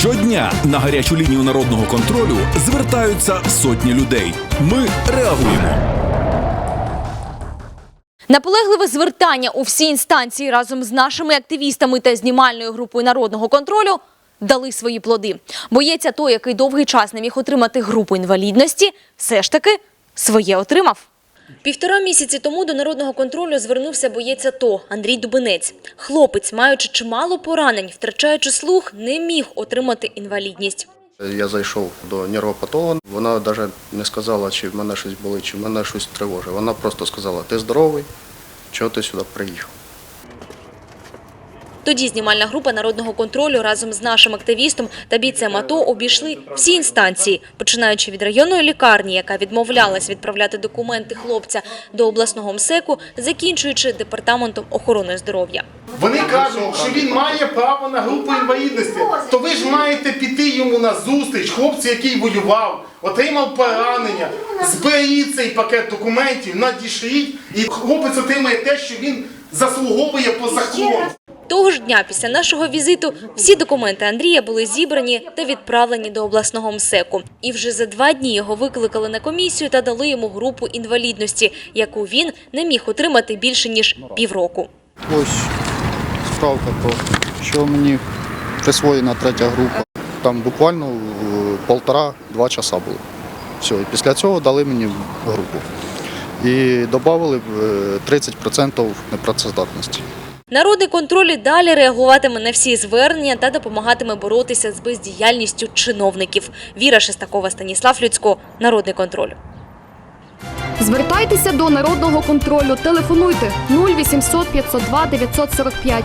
Щодня на гарячу лінію народного контролю звертаються сотні людей. Ми реагуємо. Наполегливе звертання у всі інстанції разом з нашими активістами та знімальною групою народного контролю дали свої плоди. Боєць АТО, який довгий час не міг отримати групу інвалідності, все ж таки своє отримав. Півтора місяці тому до народного контролю звернувся боєць АТО Андрій Дубинець. Хлопець, маючи чимало поранень, втрачаючи слух, не міг отримати інвалідність. Я зайшов до нервопатолога. Вона навіть не сказала, чи в мене щось болить, чи в мене щось тривожить. Вона просто сказала, ти здоровий, чого ти сюди приїхав. Тоді знімальна група народного контролю разом з нашим активістом та бійцем АТО обійшли всі інстанції, починаючи від районної лікарні, яка відмовлялась відправляти документи хлопця до обласного МСЕКу, закінчуючи департаментом охорони здоров'я. Вони кажуть, що він має право на групу інвалідності. То ви ж маєте піти йому на зустріч, хлопці, який воював, отримав поранення. Зберіть цей пакет документів, надішліть, і хлопець отримає те, що він заслуговує по закону. Того ж дня після нашого візиту всі документи Андрія були зібрані та відправлені до обласного МСЕКу. І вже за два дні його викликали на комісію та дали йому групу інвалідності, яку він не міг отримати більше ніж півроку. Ось справка про що мені присвоєна третя група. Там буквально е, полтора-два часа було. Все, і після цього дали мені групу. І додали 30% непрацездатності. Народний контроль і далі реагуватиме на всі звернення та допомагатиме боротися з бездіяльністю чиновників. Віра Шестакова, Станіслав Людсько. Народний контроль. Звертайтеся до народного контролю. Телефонуйте 0800 502 945.